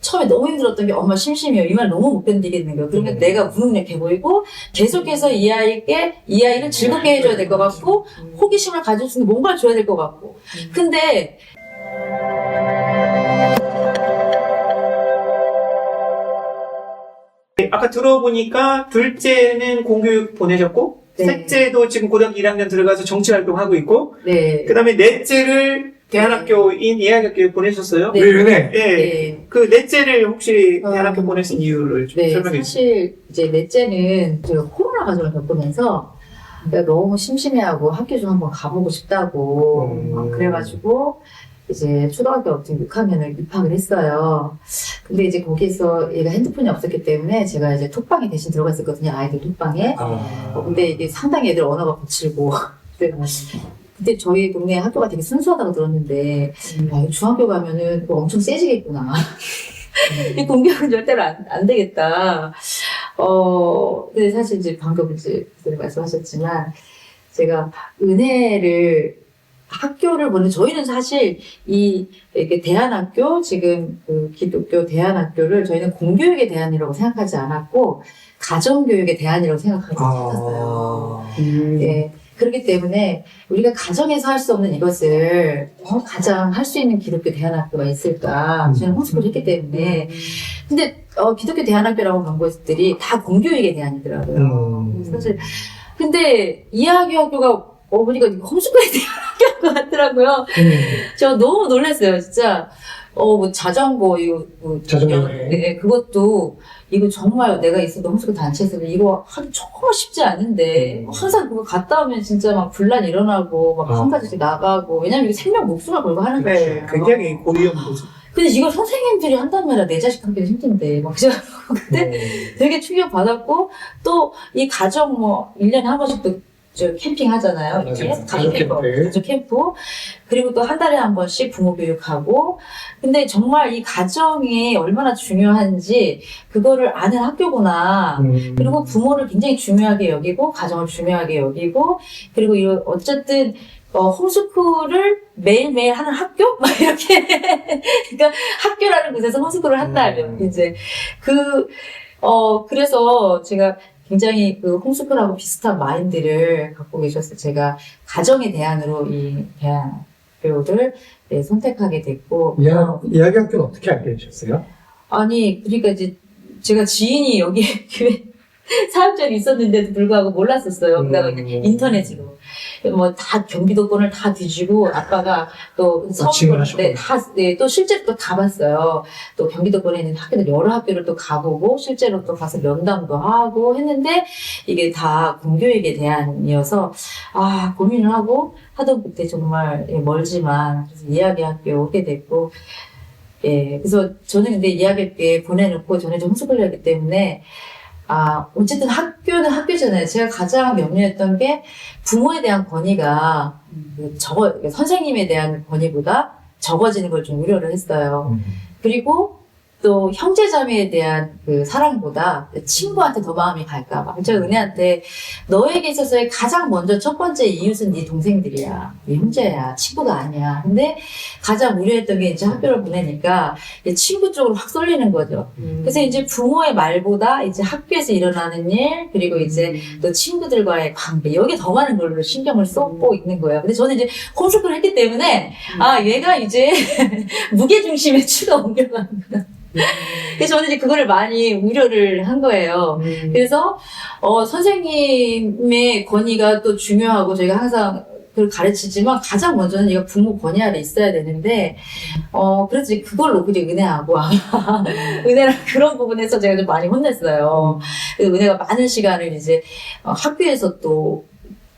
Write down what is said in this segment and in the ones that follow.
처음에 너무 힘들었던 게 엄마 심심해요. 이 말 너무 못 견디겠는 거예요. 그러면 음. 내가 무능력해 보이고 계속해서 이 아이에게 이 아이를 즐겁게 해줘야 될 것 같고 호기심을 가질 수 있는 뭔가를 줘야 될 것 같고 근데 아까 들어보니까 둘째는 공교육 보내셨고 네. 셋째도 지금 고등학교 1학년 들어가서 정치 활동하고 있고 네. 그다음에 넷째를 대안학교인 예학교에 보내셨어요. 네. 우리 은혜. 예. 네. 그 넷째를 혹시 어. 대안학교 보내신 이유를 좀 네, 설명해 주세요. 사실 이제 넷째는 제가 코로나 과정을 겪으면서 내가 너무 심심해하고 학교 좀 한번 가보고 싶다고 음. 막 그래가지고 이제 초등학교 어떻게 6학년을 입학을 했어요. 근데 이제 거기서 얘가 핸드폰이 없었기 때문에 제가 이제 톡방에 대신 들어가 있었거든요. 아이들 톡방에. 어, 근데 이게 상당히 애들 언어가 거칠고. 그때, 그때 저희 동네 학교가 되게 순수하다고 들었는데, 야, 이거 중학교 가면은 이거 엄청 세지겠구나. 이 공격은 절대로 안, 안 되겠다. 어, 근데 사실 이제 방금 이제 말씀하셨지만, 제가 은혜를 학교를 보는, 저희는 사실 이, 이렇게 대안학교, 지금 그 기독교 대안학교를 저희는 공교육의 대안이라고 생각하지 않았고, 가정교육의 대안이라고 생각하고 살았어요. 음. 예. 그렇기 때문에 우리가 가정에서 할 수 없는 이것을 어, 가장 할 수 있는 기독교 대안학교가 있을까? 저는 홈스쿨을 했기 때문에. 근데 어, 기독교 대안학교라고 본 곳들이 다 공교육의 대안이더라고요. 음. 사실. 근데 이야기 학교가 어머니가 홈스쿨의 대안학교 같더라고요. 저 너무 놀랐어요, 진짜. 어, 뭐, 자전거, 이거, 뭐, 자전거 여- 여행. 네, 그것도, 이거 정말 내가 있어도 홈스쿨 단체에서 이거 하기 정말 쉽지 않은데, 음. 항상 그거 갔다 오면 진짜 막 분란 일어나고, 막 어. 한 가지씩 나가고, 왜냐면 이게 생명 목숨을 걸고 하는 네, 거예요. 굉장히 고위험 도시. 근데 이걸 선생님들이 한단 말이야. 내 자식 하기도 힘든데. 막, 그죠? 근데 되게 충격 받았고, 또 이 가정 뭐, 1년에 한 번씩 또, 저 캠핑 하잖아요. 맞아요. 이렇게. 가족 가족 캠프. 캠프. 가족 캠프. 그리고 또 한 달에 한 번씩 부모 교육하고. 근데 정말 이 가정이 얼마나 중요한지, 그거를 아는 학교구나. 음. 그리고 부모를 굉장히 중요하게 여기고, 가정을 중요하게 여기고, 그리고 이 어쨌든, 어, 홈스쿨을 매일매일 하는 학교? 막 이렇게. 그러니까 학교라는 곳에서 홈스쿨을 한다면, 음. 이제. 그, 어, 그래서 제가 굉장히 그 홈스쿨하고 비슷한 마인드를 갖고 계셔서 제가 가정의 대안으로 이 대안교를 네, 선택하게 됐고. 이야, 어, 이야기 학교는 어떻게 알게 되셨어요? 아니, 그러니까 이제 제가 지인이 여기 교회 사역자리 있었는데도 불구하고 몰랐었어요. 음. 인터넷으로. 뭐 다 경기도권을 다 뒤지고 아빠가 또 마칭을 서울 네, 다, 네, 또 실제로 또 가봤어요. 또 경기도권에 있는 학교들 여러 학교를 또 가보고 실제로 또 가서 면담도 하고 했는데 이게 다 공교육에 대한이어서 아 고민을 하고 하던 그때 정말 예, 멀지만 그래서 이야기 학교 오게 됐고 예 그래서 저는 근데 이야기 학교에 보내놓고 저는 좀 홈스쿨을 했기 때문에 아 어쨌든 학교는 학교잖아요. 제가 가장 염려했던 게 부모에 대한 권위가 그 적어 선생님에 대한 권위보다 적어지는 걸 좀 우려를 했어요. 음. 그리고 또 형제자매에 대한 그 사랑보다 친구한테 더 마음이 갈까봐. 제가 은혜한테 너에게 있어서의 가장 먼저 첫 번째 이웃은 네 동생들이야. 네 형제야. 친구가 아니야. 근데 가장 우려했던 게 이제 학교를 보내니까 친구 쪽으로 확 쏠리는 거죠. 그래서 이제 부모의 말보다 이제 학교에서 일어나는 일, 그리고 이제 또 친구들과의 관계, 여기에 더 많은 걸로 신경을 쏟고 있는 거예요. 근데 저는 이제 홈스쿨을 했기 때문에, 아, 얘가 이제 무게 중심의 추가 옮겨가는구나. 그래서 저는 이제 그거를 많이 우려를 한 거예요. 음. 그래서, 어, 선생님의 권위가 또 중요하고 저희가 항상 그걸 가르치지만 가장 먼저는 얘가 부모 권위 아래 있어야 되는데, 어, 이제 그걸로 그냥 은혜하고 아마 은혜랑 그런 부분에서 제가 좀 많이 혼냈어요. 그래서 은혜가 많은 시간을 이제 어, 학교에서 또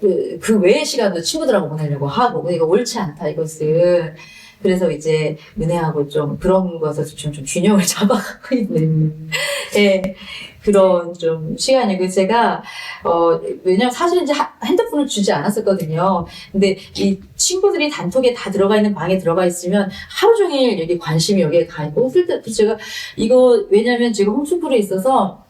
그, 그 외의 시간도 친구들하고 보내려고 하고, 이거 옳지 않다, 이것은. 그래서 이제 은혜하고 좀 그런 것에서 좀, 좀 균형을 잡아가고 있는, 음. 예, 그런 좀 시간이고, 제가, 어, 왜냐면 사실 이제 하- 핸드폰을 주지 않았었거든요. 근데 이 친구들이 단톡에 다 들어가 있는 방에 들어가 있으면 하루 종일 여기 관심이 여기에 가 있고, 쓸 때, 제가 이거, 왜냐면 제가 홈스쿨에 있어서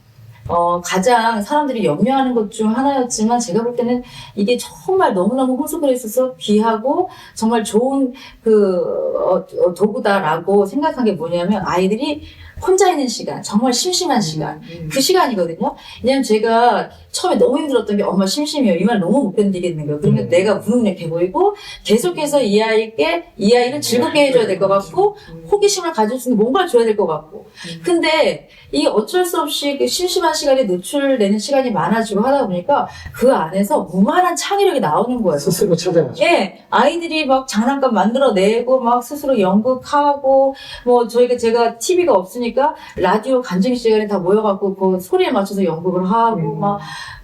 어, 가장 사람들이 염려하는 것 중 하나였지만 제가 볼 때는 이게 정말 너무너무 홈스쿨에 있어서 귀하고 정말 좋은 그 어, 어, 도구다라고 생각한 게 뭐냐면 아이들이 혼자 있는 시간, 정말 심심한 시간, 그 시간이거든요. 왜냐면 제가 처음에 너무 힘들었던 게 엄마 심심해요. 이 말 너무 못 견디겠는 거예요. 그러면 음. 내가 무능력해 보이고 계속해서 이 아이께 이 아이를 즐겁게 해줘야 될 것 같고 호기심을 가질 수 있는 뭔가를 줘야 될 것 같고. 근데 이 어쩔 수 없이 그 심심한 시간에 노출되는 시간이 많아지고 하다 보니까 그 안에서 무한한 창의력이 나오는 거예요. 스스로 찾아가죠. 예, 아이들이 막 장난감 만들어내고 막 스스로 연극하고 뭐 저희가 제가 TV가 없으니까 라디오 간증 시간에 다 모여갖고 그 소리에 맞춰서 연극을 하고 음.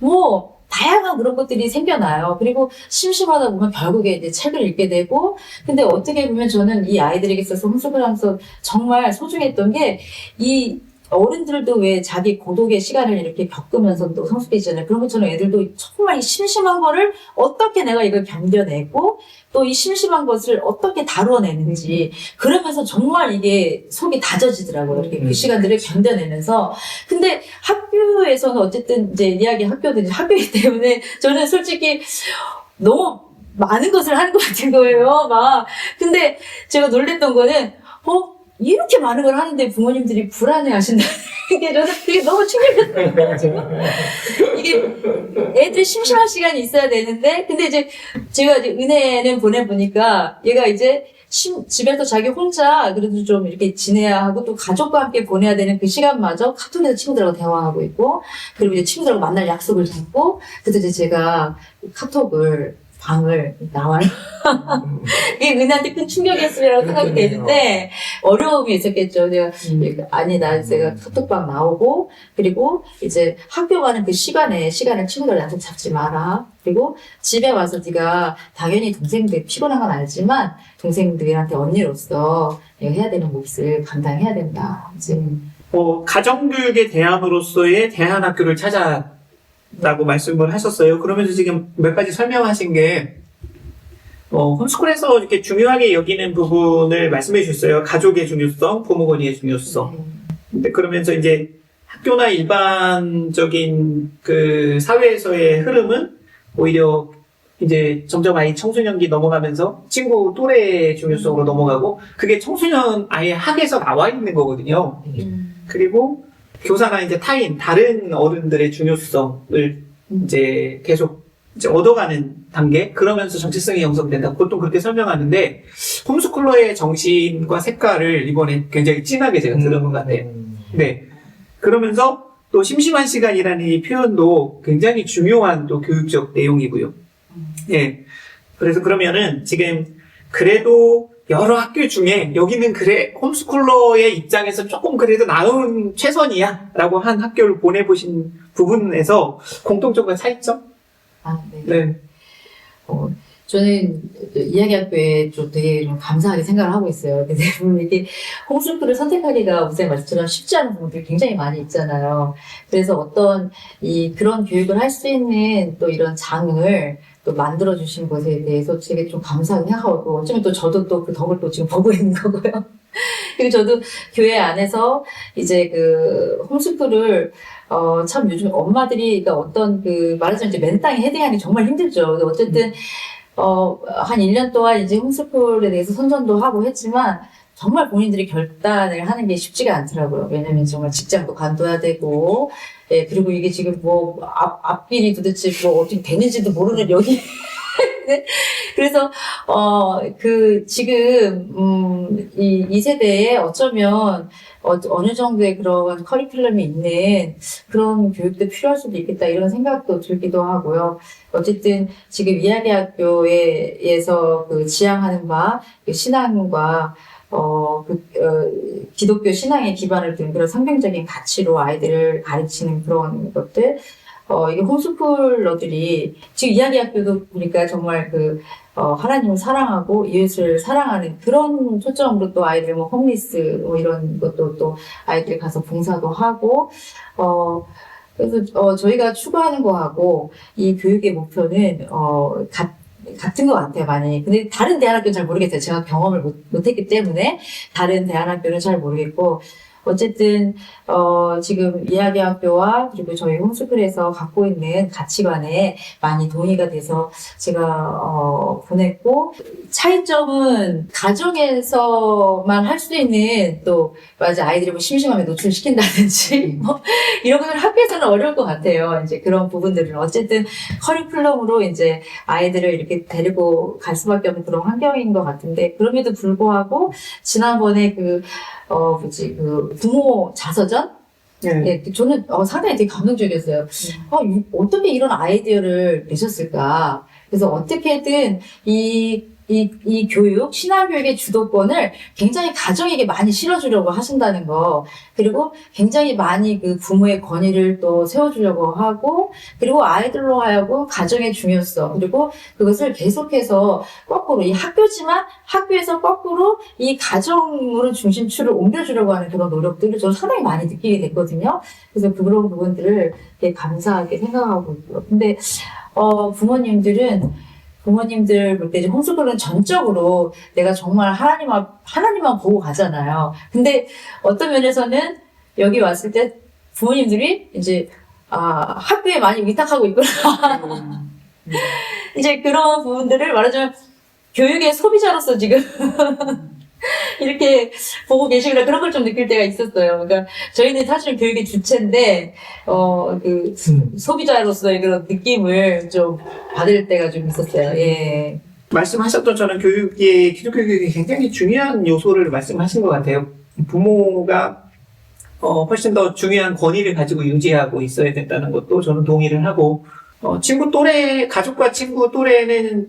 막뭐 다양한 그런 것들이 생겨나요. 그리고 심심하다 보면 결국에 이제 책을 읽게 되고 근데 어떻게 보면 저는 이 아이들에게 있어서 홈스쿨 하면서 정말 소중했던 게 이 어른들도 왜 자기 고독의 시간을 이렇게 겪으면서 또 성숙해지잖아요. 그런 것처럼 애들도 정말 이 심심한 거를 어떻게 내가 이걸 견뎌내고 또 이 심심한 것을 어떻게 다루어내는지 그러면서 정말 이게 속이 다져지더라고요. 이렇게 음. 그 시간들을 견뎌내면서 근데 학교에서는 어쨌든 이제 이야기 학교든 학교이기 때문에 저는 솔직히 너무 많은 것을 하는 것 같은 거예요. 막 근데 제가 놀랬던 거는 어 이렇게 많은 걸 하는데 부모님들이 불안해 하신다는 게 저는 그게 너무 충격이었어요. 이게 애들 심심한 시간이 있어야 되는데, 근데 이제 제가 이제 은혜는 보내보니까 얘가 이제 심- 집에서 자기 혼자 그래도 좀 이렇게 지내야 하고 또 가족과 함께 보내야 되는 그 시간마저 카톡에서 친구들하고 대화하고 있고, 그리고 이제 친구들하고 만날 약속을 잡고, 그때 이제 제가 카톡을 방을 나와요. 이게 은혜한테 큰 충격이었으리라고 생각이 그렇겠네요. 되는데 어려움이 있었겠죠. 제가 음. 아니 나 제가 카톡방 나오고 그리고 이제 학교 가는 그 시간에 시간을 친구들 약속 잡지 마라. 그리고 집에 와서 네가 당연히 동생들 피곤한 건 알지만 동생들한테 언니로서 내가 해야 되는 몫을 감당해야 된다. 이제 어, 가정교육의 대안으로서의 대안학교를 찾았 다고 말씀을 하셨어요. 그러면서 지금 몇 가지 설명하신 게, 어, 홈스쿨에서 이렇게 중요하게 여기는 부분을 말씀해 주셨어요. 가족의 중요성, 부모권의 중요성. 근데 그러면서 이제 학교나 일반적인 그 사회에서의 흐름은 오히려 이제 점점 아이 청소년기 넘어가면서 친구 또래의 중요성으로 넘어가고 그게 청소년 아예 학에서 나와 있는 거거든요. 음. 그리고 교사나 이제 타인 다른 어른들의 중요성을 이제 계속 이제 얻어가는 단계 그러면서 정체성이 형성된다. 보통 그렇게 설명하는데 홈스쿨러의 정신과 색깔을 이번에 굉장히 진하게 제가 들은 것 같아요. 음. 네. 그러면서 또 심심한 시간이라는 이 표현도 굉장히 중요한 또 교육적 내용이고요. 예. 그래서 그러면은 지금 그래도 여러 학교 중에 여기는 그래 홈스쿨러의 입장에서 조금 그래도 나은 최선이야 라고 한 학교를 보내보신 부분에서 공통점과 차이점? 아, 네. 네. 어, 저는 이야기학교에 좀 되게 좀 감사하게 생각을 하고 있어요. 근데 대부분 이게 홈스쿨을 선택하기가 무슨 말씀처럼 쉽지 않은 부분들이 굉장히 많이 있잖아요. 그래서 어떤 이 그런 교육을 할 수 있는 또 이런 장을 또 만들어 주신 것에 대해서 되게 좀 감사하게 생각하고 어쩌면 또 저도 또 그 덕을 또 지금 보고 있는 거고요. 그리고 저도 교회 안에서 이제 그 홈스쿨을 어, 참 요즘 엄마들이 그러니까 어떤 그 말하자면 이제 맨땅에 헤딩하기 정말 힘들죠. 어쨌든 어, 한 1년 동안 이제 홈스쿨에 대해서 선전도 하고 했지만 정말 본인들이 결단을 하는 게 쉽지가 않더라고요. 왜냐면 정말 직장도 관둬야 되고, 예, 그리고 이게 지금 뭐, 앞, 앞길이 도대체 뭐 어떻게 되는지도 모르는 여기. 네? 그래서, 어, 그, 지금, 음, 이, 이 세대에 어쩌면, 어, 어느 정도의 그런 커리큘럼이 있는 그런 교육도 필요할 수도 있겠다 이런 생각도 들기도 하고요. 어쨌든 지금 이야기학교에서 그 지향하는 바그 신앙과 어, 그, 어, 기독교 신앙에 기반을 둔 그런 성경적인 가치로 아이들을 가르치는 그런 것들, 어, 이게 홈스쿨러들이, 지금 이야기학교도 보니까 정말 그, 어, 하나님을 사랑하고 이웃을 사랑하는 그런 초점으로 또 아이들 뭐 홈리스 뭐 이런 것도 또 아이들 가서 봉사도 하고, 어, 그래서 어, 저희가 추구하는 거하고 이 교육의 목표는 어, 같, 같은 것 같아요, 많이. 근데 다른 대안학교는 잘 모르겠어요. 제가 경험을 못, 못했기 때문에 다른 대안학교는 잘 모르겠고, 어쨌든 어, 지금 이야기학교와 그리고 저희 홈스쿨에서 갖고 있는 가치관에 많이 동의가 돼서 제가 어, 보냈고 차이점은 가정에서만 할 수 있는 또 맞아 아이들이 뭐 심심함에 노출시킨다든지 뭐 이런 것들 학교에서는 어려울 것 같아요. 이제 그런 부분들은 어쨌든 커리큘럼으로 이제 아이들을 이렇게 데리고 갈 수밖에 없는 그런 환경인 것 같은데 그럼에도 불구하고 지난번에 그 어, 뭐지, 그 부모 자서전? 네. 예, 저는 어, 상당히 되게 감동적이었어요. 아, 이- 어떻게 이런 아이디어를 내셨을까? 그래서 어떻게든 이, 이, 이 교육, 신앙교육의 주도권을 굉장히 가정에게 많이 실어주려고 하신다는 거. 그리고 굉장히 많이 그 부모의 권위를 또 세워주려고 하고, 그리고 아이들로 하여금 가정의 중요성, 그리고 그것을 계속해서 거꾸로 이 학교지만 학교에서 거꾸로 이 가정으로 중심축을 옮겨주려고 하는 그런 노력들을 저는 상당히 많이 느끼게 됐거든요. 그래서 그런 부분들을 되게 감사하게 생각하고 있고요. 근데, 어, 부모님들은 부모님들 볼 때 이제 홈스쿨은 전적으로 내가 정말 하나님만, 하나님만 보고 가잖아요. 근데 어떤 면에서는 여기 왔을 때 부모님들이 이제, 아, 학교에 많이 위탁하고 있구나. 이제 그런 부분들을 말하자면 교육의 소비자로서 지금 이렇게 보고 계시구나 그런 걸 좀 느낄 때가 있었어요. 그러니까 저희는 사실은 교육의 주체인데 어그 음. 소비자로서의 그런 느낌을 좀 받을 때가 좀 있었어요. 예. 말씀하셨던 저는 교육의 기독교 교육이 굉장히 중요한 요소를 말씀하신 것 같아요. 부모가 어, 훨씬 더 중요한 권위를 가지고 유지하고 있어야 된다는 것도 저는 동의를 하고 어, 친구 또래 가족과 친구 또래는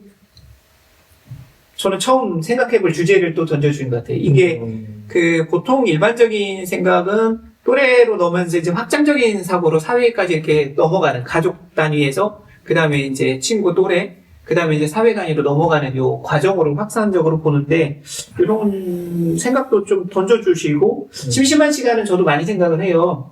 저는 처음 생각해볼 주제를 또 던져주신 것 같아요. 이게 음. 그 보통 일반적인 생각은 또래로 넘으면서 이제 확장적인 사고로 사회까지 이렇게 넘어가는 가족 단위에서 그 다음에 이제 친구 또래 그 다음에 이제 사회 단위로 넘어가는 요 과정으로 확산적으로 보는데 이런 생각도 좀 던져주시고 심심한 시간은 저도 많이 생각을 해요.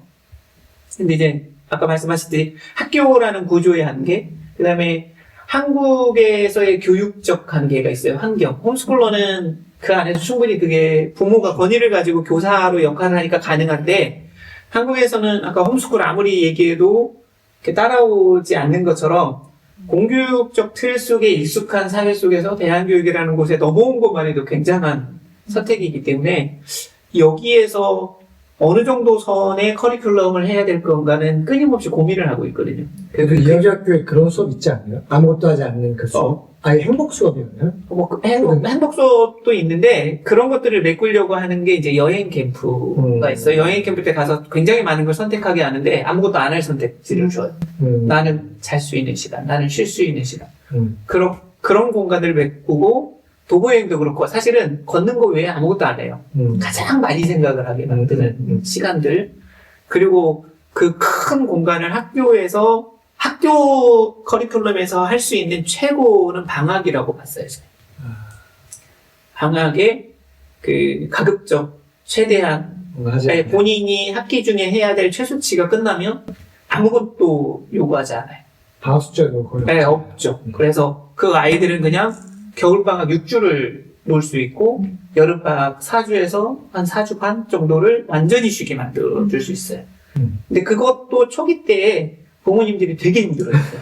근데 이제 아까 말씀하셨듯이 학교라는 구조의 한계 그 다음에 한국에서의 교육적 한계가 있어요. 환경. 홈스쿨러는 그 안에서 충분히 그게 부모가 권위를 가지고 교사로 역할을 하니까 가능한데 한국에서는 아까 홈스쿨 아무리 얘기해도 따라오지 않는 것처럼 공교육적 틀 속에 익숙한 사회 속에서 대한교육이라는 곳에 넘어온 것만 해도 굉장한 선택이기 때문에 여기에서 어느 정도 선의 커리큘럼을 해야 될 건가는 끊임없이 고민을 하고 있거든요. 그래도 이영학교에 그런 수업 있지 않나요? 아무것도 하지 않는 그 수업. 어. 아예 행복 수업이었나요? 뭐 그 행복, 행복 수업도 있는데 그런 것들을 메꾸려고 하는 게 이제 여행 캠프가 음. 있어요. 여행 캠프 때 가서 굉장히 많은 걸 선택하게 하는데 아무것도 안 할 선택지를 줘요. 음. 나는 잘 수 있는 시간, 나는 쉴 수 있는 시간. 음. 그런 그런 공간을 메꾸고 도보 여행도 그렇고 사실은 걷는 거 외에 아무것도 안 해요. 음. 가장 많이 생각을 하게 만드는 음, 음. 시간들 그리고 그 큰 공간을 학교에서 학교 커리큘럼에서 할 수 있는 최고는 방학이라고 봤어요. 저는. 방학에 그 가급적 최대한 네? 본인이 학기 중에 해야 될 최소치가 끝나면 아무것도 요구하지 않아요. 방학 숙제도 거의 네. 없죠. 음. 그래서 그 아이들은 그냥 겨울방학 6주를 놀 수 있고, 여름방학 4주에서 한 4주 반 정도를 완전히 쉬게 만들어 줄 수 있어요. 음. 근데 그것도 초기 때에 부모님들이 되게 힘들어했어요.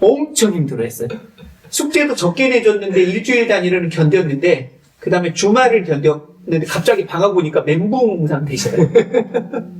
엄청 힘들어했어요. 숙제도 적게 내줬는데 일주일 단위로는 견뎠는데, 그 다음에 주말을 견뎠는데 갑자기 방학 오니까 멘붕 상태시더라고요.